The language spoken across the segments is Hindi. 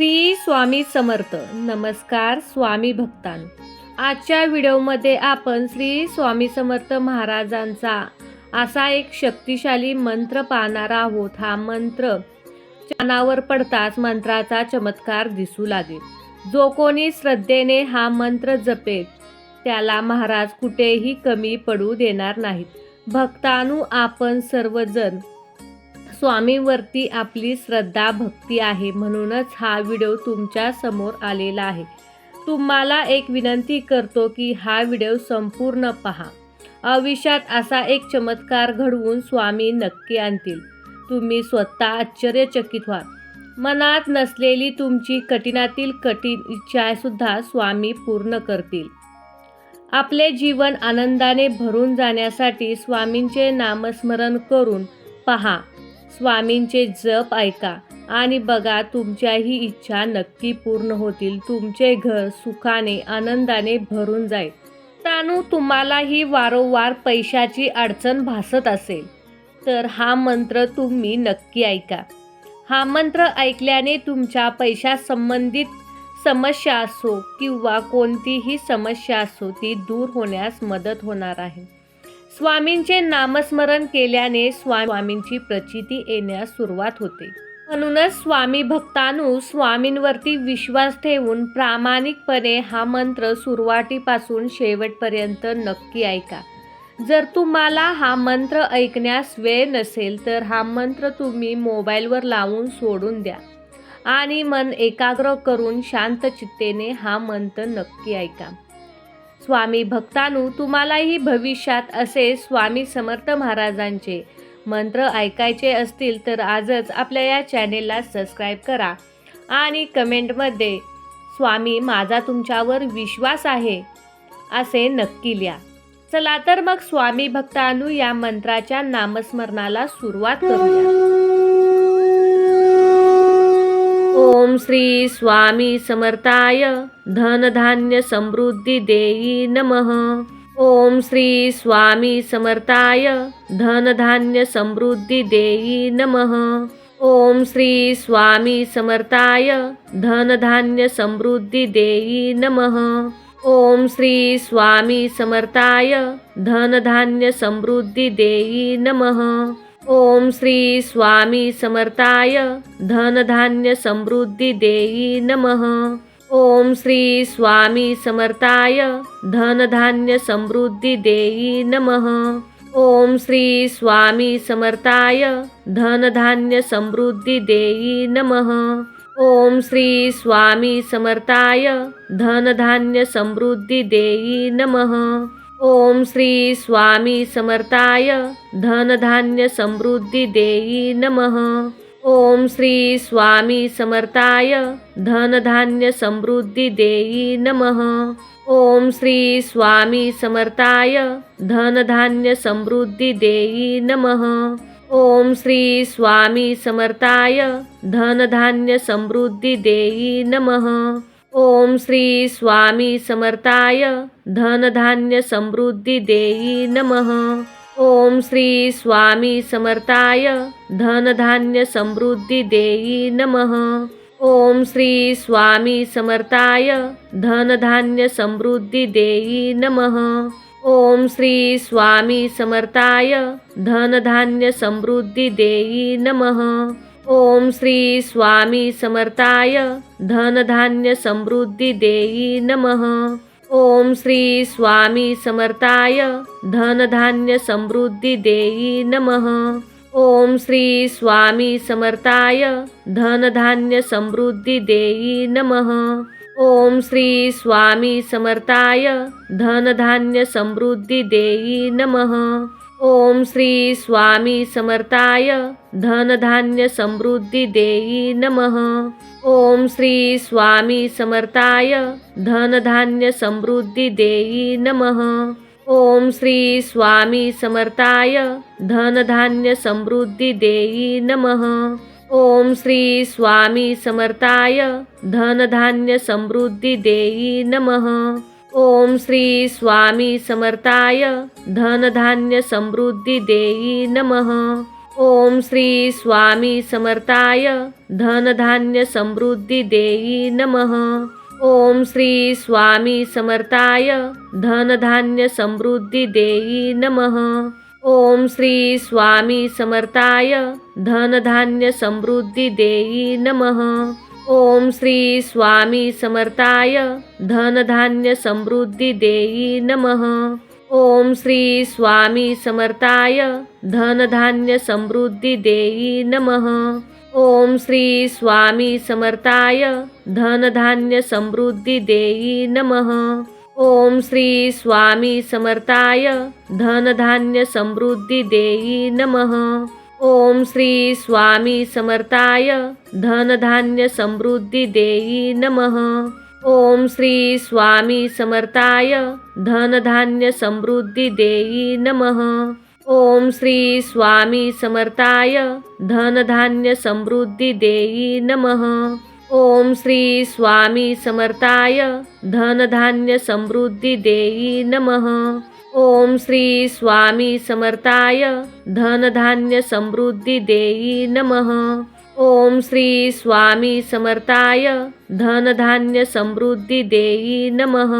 श्री स्वामी समर्थ. नमस्कार स्वामी भक्तान. आजच्या व्हिडिओमध्ये आपण श्री स्वामी समर्थ महाराजांचा असा एक शक्तिशाली मंत्र पाहणार आहोत. हा मंत्र कानावर पडताच मंत्राचा चमत्कार दिसू लागेल. जो कोणी श्रद्धेने हा मंत्र जपेल त्याला महाराज कुठेही कमी पडू देणार नाहीत. भक्तानु आपण सर्वजण स्वामीवरती आपली श्रद्धा भक्ती आहे म्हणूनच हा व्हिडिओ तुमच्यासमोर आलेला आहे. तुम्हाला एक विनंती करतो की हा व्हिडिओ संपूर्ण पहा. आयुष्यात असा एक चमत्कार घडवून स्वामी नक्की आणतील. तुम्ही स्वतः आश्चर्यचकित व्हाल. मनात नसलेली तुमची कठीणातील कठीण इच्छासुद्धा स्वामी पूर्ण करतील. आपले जीवन आनंदाने भरून जाण्यासाठी स्वामींचे नामस्मरण करून पहा. स्वामींचे जप ऐका आणि बघा तुमच्याही इच्छा नक्की पूर्ण होतील. तुमचे घर सुखाने आनंदाने भरून जाईल. तानू तुम्हालाही वारंवार पैशाची अडचण भासत असेल. तर हा मंत्र तुम्ही नक्की ऐका. हा मंत्र ऐकल्याने तुमच्या पैशासंबंधित समस्या असो किंवा कोणतीही समस्या असो ती दूर होण्यास मदत होणार आहे. स्वामींचे नामस्मरण केल्याने स्वामींची प्रचिती येण्यास सुरुवात होते. म्हणूनच स्वामी भक्तांनो स्वामींवरती विश्वास ठेवून प्रामाणिकपणे हा मंत्र सुरुवातीपासून शेवटपर्यंत नक्की ऐका. जर तुम्हाला हा मंत्र ऐकण्यास वेळ नसेल तर हा मंत्र तुम्ही मोबाईलवर लावून सोडून द्या आणि मन एकाग्र करून शांत चित्तेने हा मंत्र नक्की ऐका. स्वामी भक्तानू तुम्हालाही भविष्यात असे स्वामी समर्थ महाराजांचे मंत्र ऐकायचे असतील तर आजच आपल्या या चॅनेलला सबस्क्राईब करा आणि कमेंटमध्ये स्वामी माझा तुमच्यावर विश्वास आहे असे नक्की लिहा. चला तर मग स्वामी भक्तानू या मंत्राच्या नामस्मरणाला सुरुवात करूया. ओम श्री स्वामी समर्थाय धनधान्य समृद्धी देई नमः। ओम श्री स्वामी समर्थाय धनधान्य समृद्धी देई नमः। ओम श्री स्वामी समर्थाय धनधान्य समृद्धी देई नमः। ओम श्री स्वामी समर्थाय धनधान्य समृद्धी देई नमः। ओम श्री स्वामी समर्थाय धनधान्य समृद्धी देई नमः। ओम श्री स्वामी समर्थाय धनधान्य समृद्धी देई नमः। ओम श्री स्वामी समर्थाय धनधान्य समृद्धी देई नमः। ओम श्री स्वामी समर्थाय धनधान्य समृद्धी देई नमः। ओम श्री स्वामी समर्थाय धनधान्य समृद्धी देई नमः। ओम श्री स्वामी समर्थाय धनधान्य समृद्धी देई नमः। ओम श्री स्वामी समर्थाय धनधान्य समृद्धी देई नमः। ओम श्री स्वामी समर्थाय धनधान्य समृद्धी देई नमः। ओम श्री स्वामी समर्थाय धनधान्य समृद्धी देई नमः। ओम श्री स्वामी समर्थाय धनधान्य समृद्धी देई नमः। ओम श्री स्वामी समर्थाय धनधान्य समृद्धी देई नमः। ओम श्री स्वामी समर्थाय धनधान्य समृद्धी देई नमः। ओम श्री स्वामी समर्थाय धनधान्य समृद्धी देई नमः। ओम श्री स्वामी समर्थाय धनधान्य समृद्धी देई नमः। ओम श्री स्वामी समर्थाय धनधान्य समृद्धी देई नमः। ओम श्री स्वामी समर्थाय धनधान्य समृद्धी देई नमः। ओम श्री स्वामी समर्थाय धनधान्य समृद्धी देई नमः। ओम श्री स्वामी समर्थाय धनधान्य समृद्धी देई नमः। ओम श्री स्वामी समर्थाय धनधान्य समृद्धी देई नमः। ओम श्री स्वामी समर्थाय धनधान्य समृद्धी देई नमः। ओम श्री स्वामी समर्थाय धनधान्य समृद्धी देई नमः। ओम श्री स्वामी समर्थाय धनधान्य समृद्धी देई नमः। ओम श्री स्वामी समर्थाय धनधान्य समृद्धी देई नमः। ओम श्री स्वामी समर्थाय धनधान्य समृद्धी देई नमः। ओम श्री स्वामी समर्थाय धनधान्य समृद्धी देई नमः। ओम श्री स्वामी समर्थाय धनधान्य समृद्धी देई नमः। ओम श्री स्वामी समर्थाय धनधान्य समृद्धी देई नमः। ओम श्री स्वामी समर्थाय धनधान्य समृद्धी देई नमः। ओम श्री स्वामी समर्थाय धनधान्य समृद्धी देई नमः। ओम श्री स्वामी समर्थाय धनधान्य समृद्धी देई नमः। ओम श्री स्वामी समर्थाय धनधान्य समृद्धी देई नमः। ओम श्री स्वामी समर्थाय धनधान्य समृद्धी देई नमः। ओम श्री स्वामी समर्थाय धनधान्य समृद्धी देई नमः। ओम श्री स्वामी समर्थाय धनधान्य समृद्धी देई नमः।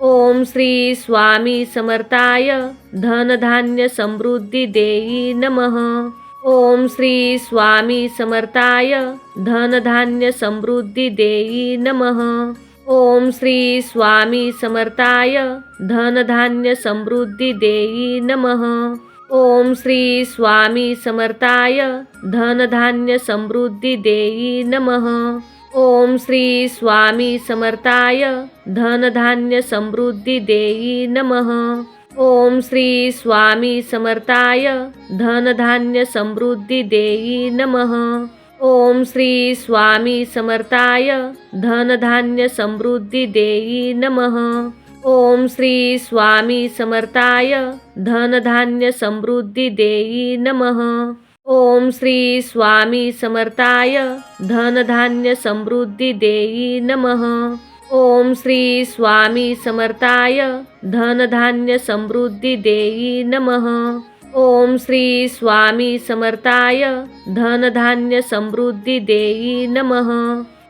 ओम श्री स्वामी समर्थाय धनधान्य समृद्धी देई नमः। ओम श्री स्वामी समर्थाय धनधान्य समृद्धी देई नमः। ओम श्री स्वामी समर्थाय धनधान्य समृद्धी देई नमः। ओम श्री स्वामी समर्थाय धनधान्य समृद्धी देई नमः। ओम श्री स्वामी समर्थाय धनधान्य समृद्धी देई नमः। ओम श्री स्वामी समर्थाय धनधान्य समृद्धी देई नमः। ओम श्री स्वामी समर्थाय धनधान्य समृद्धी देई नमः। ओम श्री स्वामी समर्थाय धनधान्य समृद्धी देई नमः। ओम श्री स्वामी समर्थाय धनधान्य समृद्धी देई नमः। ओम श्री स्वामी समर्थाय धनधान्य समृद्धी देई नमः। ओम श्री स्वामी समर्थाय धनधान्य समृद्धी देई नमः।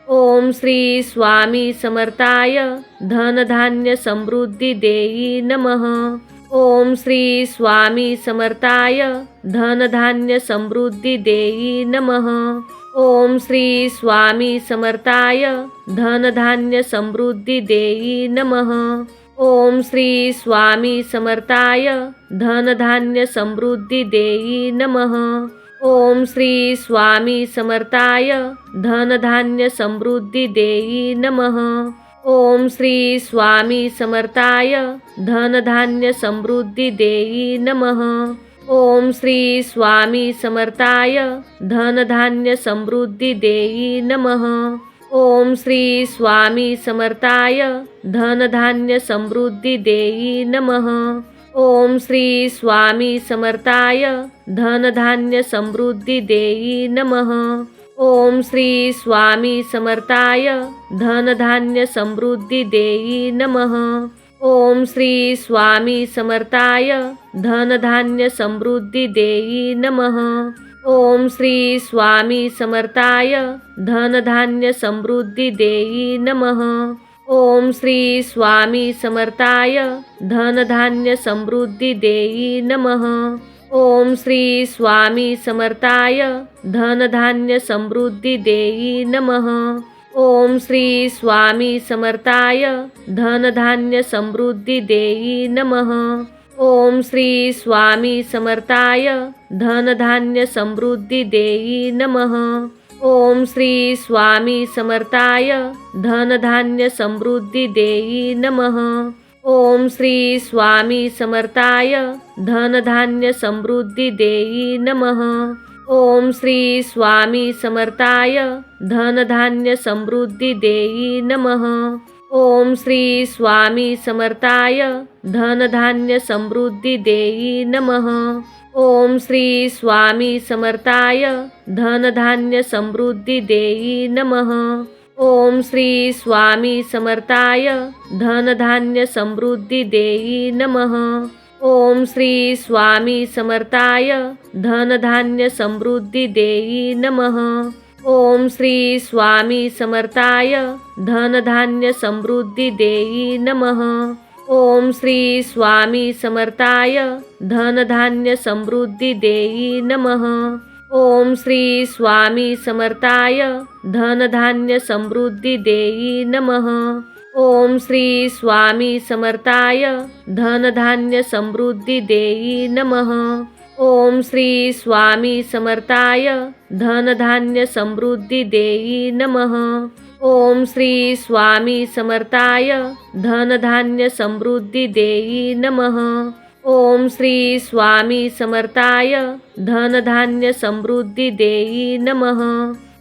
ओम श्री स्वामी समर्थाय धनधान्य समृद्धी देई नमः। ओम श्री स्वामी समर्थाय धनधान्य समृद्धी देई नमः। ओम श्री स्वामी समर्थाय धनधान्य समृद्धी देई नमः। ओम श्री स्वामी समर्थाय धनधान्य समृद्धी देई नमः। ओम श्री स्वामी समर्थाय धनधान्य समृद्धी देई नमः। ओम श्री स्वामी समर्थाय धनधान्य समृद्धी देई नमः। ओम श्री स्वामी समर्थाय धनधान्य समृद्धी देई नमः। ओम श्री स्वामी समर्थाय धनधान्य समृद्धी देई नमः। ओम श्री स्वामी समर्थाय धनधान्य समृद्धी देई नमः। ओम श्री स्वामी समर्थाय धनधान्य समृद्धी देई नमः। ओम श्री स्वामी समर्थाय धनधान्य समृद्धी देई नमः। ओम श्री स्वामी समर्थाय धनधान्य समृद्धी देई नमः। ओम श्री स्वामी समर्थाय धनधान्य समृद्धी देई नमः। ओम श्री स्वामी समर्थाय धनधान्य समृद्धी देई नमः। ओम श्री स्वामी समर्थाय धनधान्य समृद्धी देई नमः। ओम श्री स्वामी समर्थाय धनधान्य समृद्धी देई नमः। ओम श्री स्वामी समर्थाय धनधान्य समृद्धी देई नमः। ओम श्री स्वामी समर्थाय धनधान्य समृद्धी देई नमः। ओम श्री स्वामी समर्थाय धनधान्य समृद्धी देई नमः। ओम श्री स्वामी समर्थाय धनधान्य समृद्धी देई नमः। ओम श्री स्वामी समर्थाय धनधान्य समृद्धी देई नमः। ओम श्री स्वामी समर्थाय धनधान्य समृद्धी देई नमः। ओम श्री स्वामी समर्थाय धनधान्य समृद्धी देई नमः। ओम श्री स्वामी समर्थाय धनधान्य समृद्धी देई नमः। ओम श्री स्वामी समर्थाय धनधान्य समृद्धी देई नमः। ओम श्री स्वामी समर्थाय धनधान्य समृद्धी देई नमः। ओम श्री स्वामी समर्थाय धनधान्य समृद्धी देई नमः। ओम श्री स्वामी समर्थाय धनधान्य समृद्धी देई नमः। ओम श्री स्वामी समर्थाय धनधान्य समृद्धी देई नमः। ओम श्री स्वामी समर्थाय धनधान्य समृद्धी देई नमः।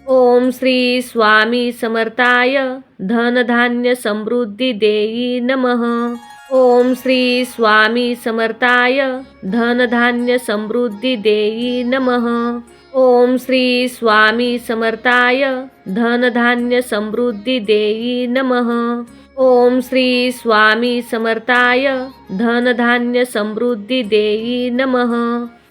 ओम श्री स्वामी समर्थाय धनधान्य समृद्धी देई नमः। ओम श्री स्वामी समर्थाय धनधान्य समृद्धी देई नमः। ओम श्री स्वामी समर्थाय धनधान्य समृद्धी देई नमः। ओम श्री स्वामी समर्थाय धनधान्य समृद्धी देई नमः।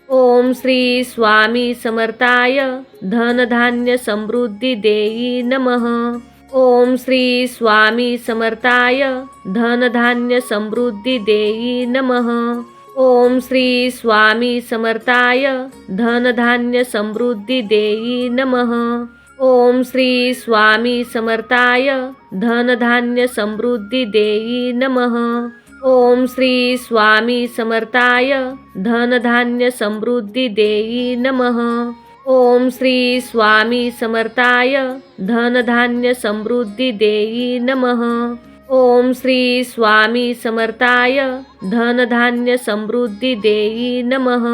ओम श्री स्वामी समर्थाय धनधान्य समृद्धी देई नमः। ओम श्री स्वामी समर्थाय धनधान्य समृद्धी देई नमः। ओम श्री स्वामी समर्थाय धनधान्य समृद्धी देई नमः। ओम श्री स्वामी समर्थाय धनधान्य समृद्धी देई नमः। ओम श्री स्वामी समर्थाय धनधान्य समृद्धी देई नमः। ओम श्री स्वामी समर्थाय धनधान्य समृद्धी देई नमः। ओम श्री स्वामी समर्थाय धनधान्य समृद्धी देई नमः।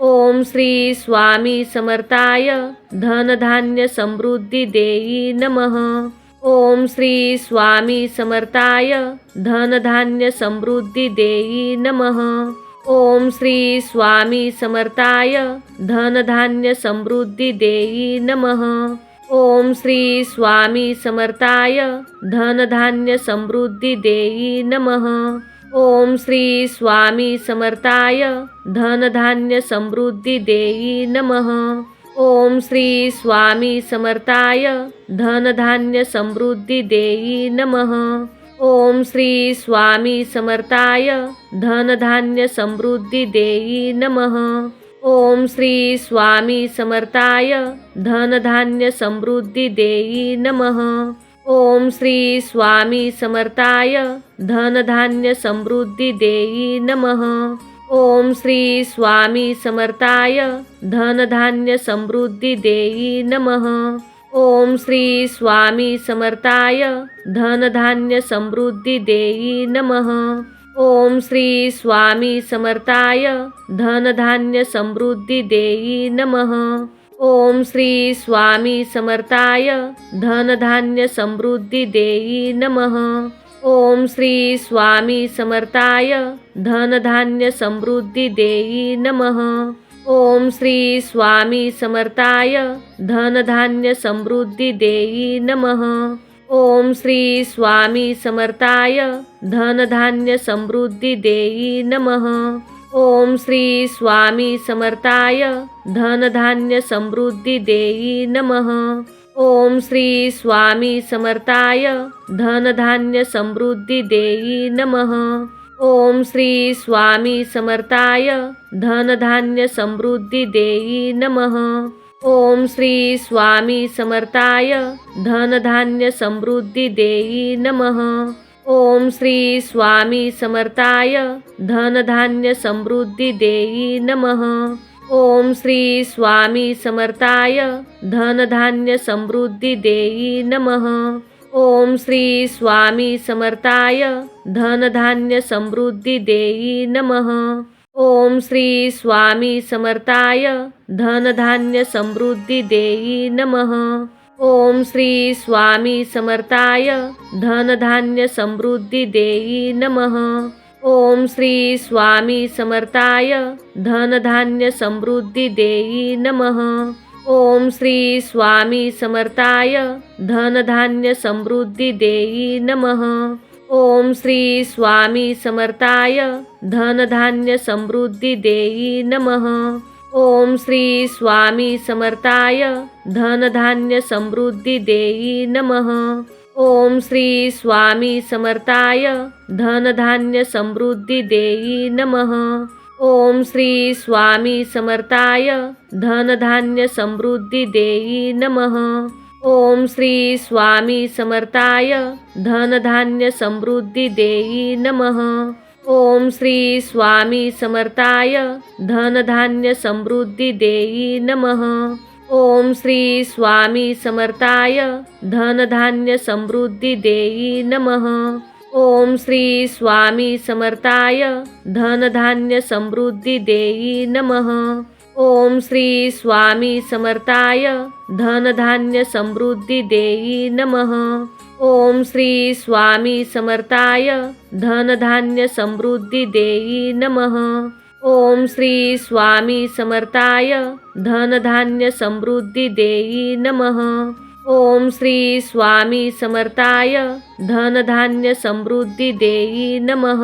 ओम श्री स्वामी समर्थाय धनधान्य समृद्धी देई नमः। ओम श्री स्वामी समर्थाय धनधान्य समृद्धी देई नमः। ओम श्री स्वामी समर्थाय धनधान्य समृद्धी देई नमः। ओम श्री स्वामी समर्थाय धनधान्य समृद्धी देई नमः। ओम श्री स्वामी समर्थाय धनधान्य समृद्धी देई नमः। ओम श्री स्वामी समर्थाय धनधान्य समृद्धी देई नमः। ओम श्री स्वामी समर्थाय धनधान्य समृद्धी देई नमः। ओम श्री स्वामी समर्थाय धनधान्य समृद्धी देई नमः। ओम श्री स्वामी समर्थाय धनधान्य समृद्धी देई नमः। ओम श्री स्वामी समर्थाय धनधान्य समृद्धी देई नमः। ओम श्री स्वामी समर्थाय धनधान्य समृद्धी देई नमः। ओम श्री स्वामी समर्थाय धनधान्य समृद्धी देई नमः। ओम श्री स्वामी समर्थाय धनधान्य समृद्धी देई नमः। ओम श्री स्वामी समर्थाय धनधान्य समृद्धी देई नमः। ओम श्री स्वामी समर्थाय धनधान्य समृद्धी देई नमः। ओम श्री स्वामी समर्थाय धनधान्य समृद्धी देई नमः। ओम श्री स्वामी समर्थाय धनधान्य समृद्धी देई नमः। ओम श्री स्वामी समर्थाय धनधान्य समृद्धी देई नमः। ओम श्री स्वामी समर्थाय धनधान्य समृद्धी देई नमः। ओम श्री स्वामी समर्थाय धनधान्य समृद्धी देई नमः। ओम श्री स्वामी समर्थाय धनधान्य समृद्धी देई नमः। ओम श्री स्वामी समर्थाय धनधान्य समृद्धी देई नमः। ओम श्री स्वामी समर्थाय धनधान्य समृद्धी देई नमः। ओम श्री स्वामी समर्थाय धनधान्य समृद्धी देई नमः। ओम श्री स्वामी समर्थाय धनधान्य समृद्धी देई नमः। ओम श्री स्वामी समर्थाय धनधान्य समृद्धी देई नमः। ओम श्री स्वामी समर्थाय धनधान्य समृद्धी देई नमः। ओम श्री स्वामी समर्थाय धनधान्य समृद्धी देई नमः। ओम श्री स्वामी समर्थाय धनधान्य समृद्धी देई नमः। ओम श्री स्वामी समर्थाय धनधान्य समृद्धी देई नमः। ओम श्री स्वामी समर्थाय धनधान्य समृद्धी देई नमः। ओम श्री स्वामी समर्थाय धनधान्य समृद्धी देई नमः। ओम श्री स्वामी समर्थाय धनधान्य समृद्धी देई नमः। ओम श्री स्वामी समर्थाय धनधान्य समृद्धी देई नमः। ओम श्री स्वामी समर्थाय धनधान्य समृद्धी देई नमः। ओम श्री स्वामी समर्थाय धनधान्य समृद्धी देई नमः। ओम श्री स्वामी समर्थाय धनधान्य समृद्धी देई नमः। ओम श्री स्वामी समर्थाय धनधान्य समृद्धी देई नमः। ओम श्री स्वामी समर्थाय धनधान्य समृद्धी देई नमः।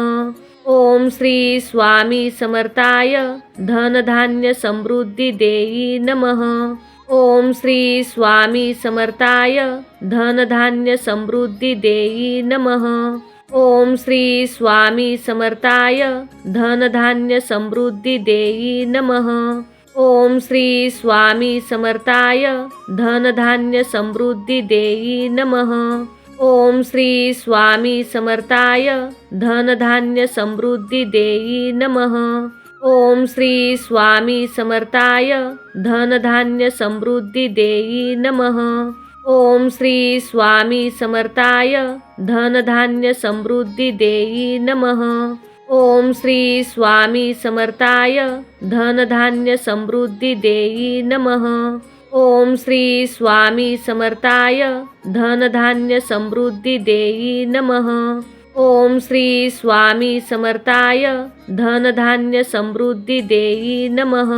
ओम श्री स्वामी समर्थाय धनधान्य समृद्धी देई नमः। ओम श्री स्वामी समर्थाय धनधान्य समृद्धी देई नमः। ओम श्री स्वामी समर्थाय धनधान्य समृद्धी देई नमः। ओम श्री स्वामी समर्थाय धनधान्य समृद्धी देई नमः। ओम श्री स्वामी समर्थाय धनधान्य समृद्धी देई नमः। ओम श्री स्वामी समर्थाय धनधान्य समृद्धी देई नमः। ओम श्री स्वामी समर्थाय धनधान्य समृद्धी देई नमः। ओम श्री स्वामी समर्थाय धनधान्य समृद्धी देई नमः। ओम श्री स्वामी समर्थाय धनधान्य समृद्धी देई नमः। ओम श्री स्वामी समर्थाय धनधान्य समृद्धी देई नमः।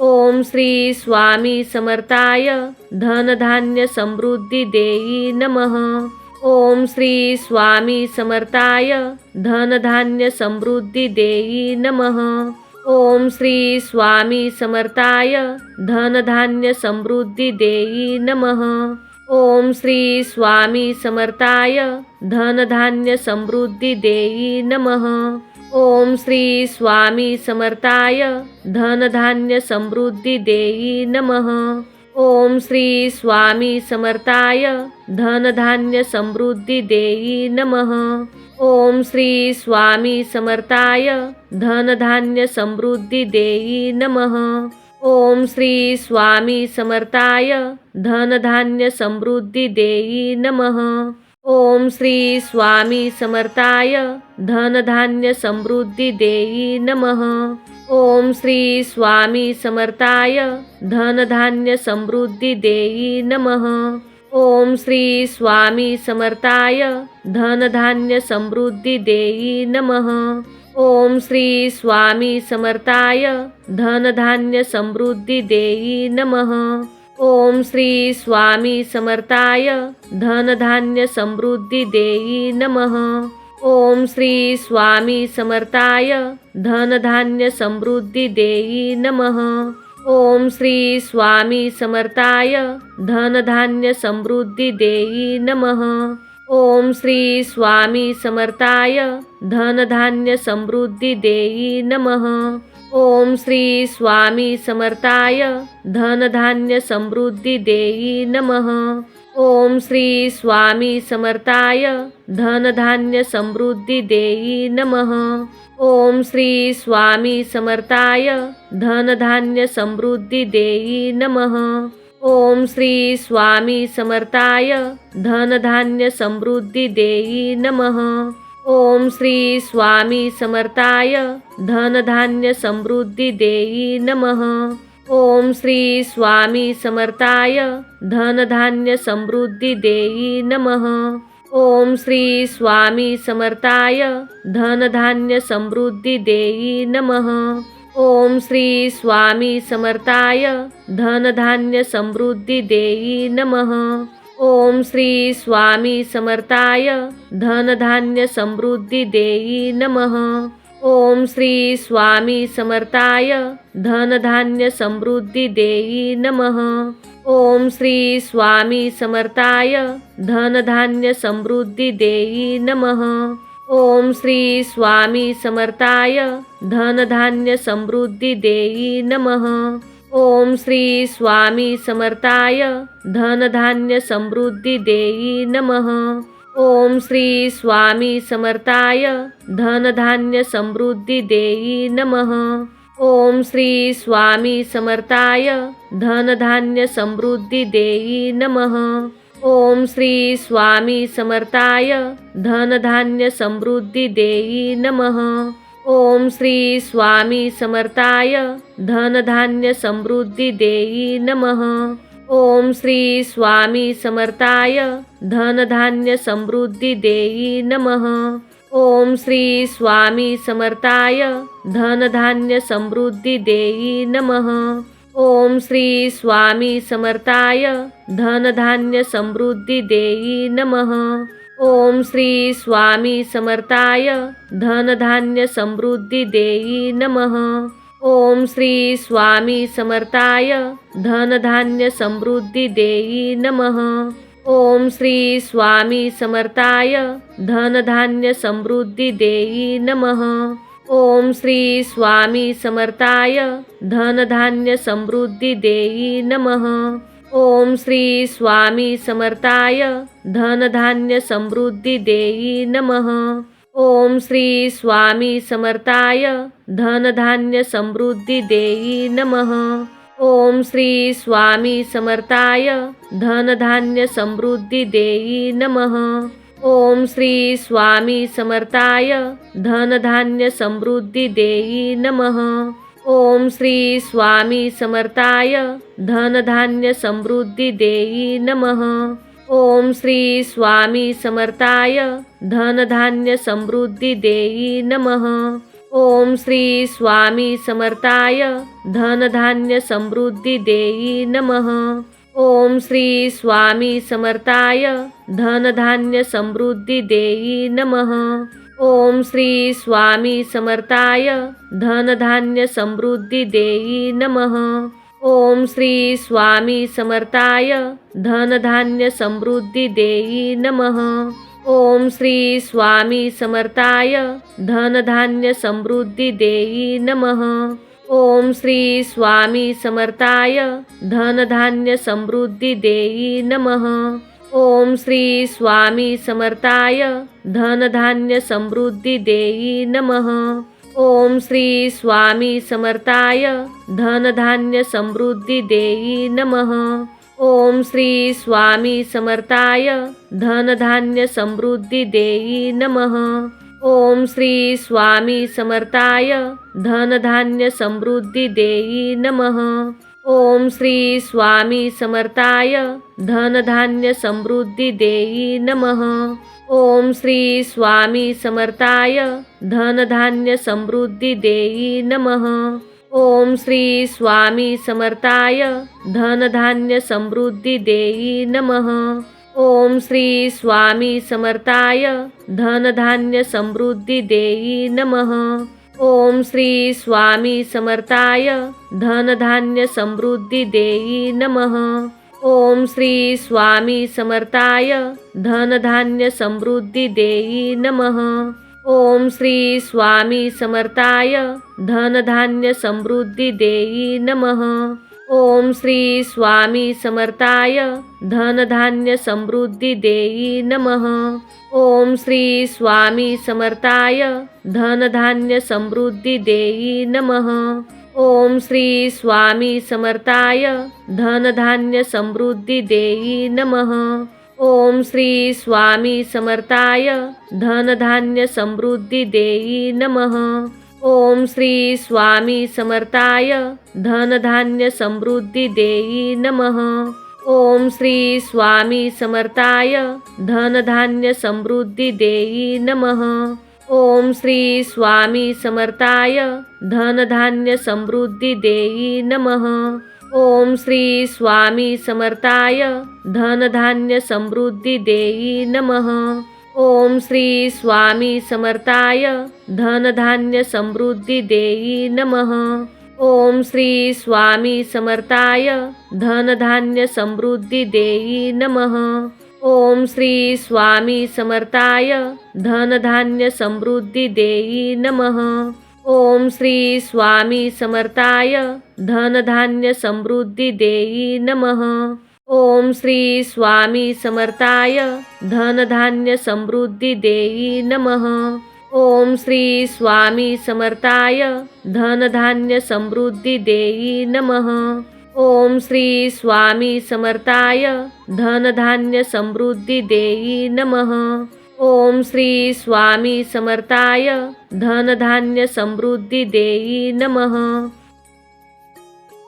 ओम श्री स्वामी समर्थाय धनधान्य समृद्धी देई नमः। ओम श्री स्वामी समर्थाय धनधान्य समृद्धी देई नमः। ओम श्री स्वामी समर्थाय धनधान्य समृद्धी देई नमः। ओम श्री स्वामी समर्थाय धनधान्य समृद्धी देई नमः। ओम श्री स्वामी समर्थाय धनधान्य समृद्धी देई नमः। ओम श्री स्वामी समर्थाय धनधान्य समृद्धी देई नमः। ओम श्री स्वामी समर्थाय धनधान्य समृद्धी देई नमः। ओम श्री स्वामी समर्थाय धनधान्य समृद्धी देई नमः। ओम श्री स्वामी समर्थाय धनधान्य समृद्धी देई नमः। ओम श्री स्वामी समर्थाय धनधान्य समृद्धी देई नमः। ओम श्री स्वामी समर्थाय धनधान्य समृद्धी देई नमः। ओम श्री स्वामी समर्थाय धनधान्य समृद्धी देई नमः। ओम श्री स्वामी समर्थाय धनधान्य समृद्धी देई नमः। ओम श्री स्वामी समर्थाय धनधान्य समृद्धी देई नमः। ओम श्री स्वामी समर्थाय धनधान्य समृद्धी देई नमः। ओम श्री स्वामी समर्थाय धनधान्य समृद्धी देई नमः। ओम श्री स्वामी समर्थाय धनधान्य समृद्धी देई नमः। ओम श्री स्वामी समर्थाय धनधान्य समृद्धी देई नमः। ओम श्री स्वामी समर्थाय धनधान्य समृद्धी देई नमः। ओम श्री स्वामी समर्थाय धनधान्य समृद्धी देई नमः। ओम श्री स्वामी समर्थाय धनधान्य समृद्धी देई नमः। ओम श्री स्वामी समर्थाय धनधान्य समृद्धी देई नमः। ओम श्री स्वामी समर्थाय धनधान्य समृद्धी देई नमः। ओम श्री स्वामी समर्थाय धनधान्य समृद्धी देई नमः। ओम श्री स्वामी समर्थाय धनधान्य समृद्धी देई नमः। ओम श्री स्वामी समर्थाय धनधान्य समृद्धी देई नमः। ओम श्री स्वामी समर्थाय धनधान्य समृद्धी देई नमः। ओम श्री स्वामी समर्थाय धनधान्य समृद्धी देई नमः। ओम श्री स्वामी समर्थाय धनधान्य समृद्धी देई नमः। ओम श्री स्वामी समर्थाय धनधान्य समृद्धी देई नमः। ओम श्री स्वामी समर्थाय धनधान्य समृद्धी देई नमः। ओम श्री स्वामी समर्थाय धनधान्य समृद्धी देई नमः। ओम श्री स्वामी समर्थाय धनधान्य समृद्धी देई नमः। ओम श्री स्वामी समर्थाय धनधान्य समृद्धी देई नमः। ओम श्री स्वामी समर्थाय धनधान्य समृद्धी देई नमः। ओम श्री स्वामी समर्थाय धनधान्य समृद्धी देई नमः। ओम श्री स्वामी समर्थाय धनधान्य समृद्धी देई नमः। ओम श्री स्वामी समर्थाय धनधान्य समृद्धी देई नमः. ओम श्री स्वामी समर्थाय धनधान्य समृद्धी देई नमः. ओम श्री स्वामी समर्थाय धनधान्य समृद्धी देई नमः. ओम श्री स्वामी समर्थाय धनधान्य समृद्धी देई नमः. ओम श्री स्वामी समर्थाय धनधान्य समृद्धी देई नमः। ओम श्री स्वामी समर्थाय धनधान्य समृद्धी देई नमः। ओम श्री स्वामी समर्थाय धनधान्य समृद्धी देई नमः। ओम श्री स्वामी समर्थाय धनधान्य समृद्धी देई नमः। ओम श्री स्वामी समर्थाय धनधान्य समृद्धी देई नमः। ओम श्री स्वामी समर्थाय धनधान्य समृद्धी देई नमः। ओम श्री स्वामी समर्थाय धनधान्य समृद्धी देई नमः। ओम श्री स्वामी समर्थाय धनधान्य समृद्धी देई नमः। ओम श्री स्वामी समर्थाय धनधान्य समृद्धी देई नमः। ओम श्री स्वामी समर्थाय धनधान्य समृद्धी देई नमः। ओम श्री स्वामी समर्थाय धनधान्य समृद्धी देई नमः। ओम श्री स्वामी समर्थाय धनधान्य समृद्धी देई नमः। ओम श्री स्वामी समर्थाय धनधान्य समृद्धी देई नमः। ओम श्री स्वामी समर्थाय धनधान्य समृद्धी देई नमः। ओम श्री स्वामी समर्थाय धनधान्य समृद्धी देई नमः। ओम श्री स्वामी समर्थाय धनधान्य समृद्धी देई नमः। ओम श्री स्वामी समर्थाय धनधान्य समृद्धी देई नमः। ओम श्री स्वामी समर्थाय धनधान्य समृद्धी देई नमः। ओम श्री स्वामी समर्थाय धनधान्य समृद्धी देई नमः। ओम श्री स्वामी समर्थाय धनधान्य समृद्धी देई नमः। ओम श्री स्वामी समर्थाय धनधान्य समृद्धी देई नमः। ओम श्री स्वामी समर्थाय धनधान्य समृद्धी देई नमः। ओम श्री स्वामी समर्थाय धनधान्य समृद्धी देई नमः। ओम श्री स्वामी समर्थाय धनधान्य समृद्धी देई नमः। ओम श्री स्वामी समर्थाय धनधान्य समृद्धी देई नमः। ओम श्री स्वामी समर्थाय धनधान्य समृद्धी देई नमः। ओम श्री स्वामी समर्थाय धनधान्य समृद्धी देई नमः। ओम श्री स्वामी समर्थाय धनधान्य समृद्धी देई नमः। ओम श्री स्वामी समर्थाय धनधान्य समृद्धी देई नमः। ओम श्री स्वामी समर्थाय धनधान्य समृद्धी देई नमः। ओम श्री स्वामी समर्थाय धनधान्य समृद्धी देई नमः। ओम श्री स्वामी समर्थाय धनधान्य समृद्धी देई नमः। ओम श्री स्वामी समर्थाय धनधान्य समृद्धी देई नमः। ओम श्री स्वामी समर्थाय धनधान्य समृद्धी देई नमः। ओम श्री स्वामी समर्थाय धनधान्य समृद्धी देई नमः। ओम श्री स्वामी समर्थाय धनधान्य समृद्धी देई नमः। ओम श्री स्वामी समर्थाय धनधान्य समृद्धी देई नमः। ओम श्री स्वामी समर्थाय धनधान्य समृद्धी देई नमः।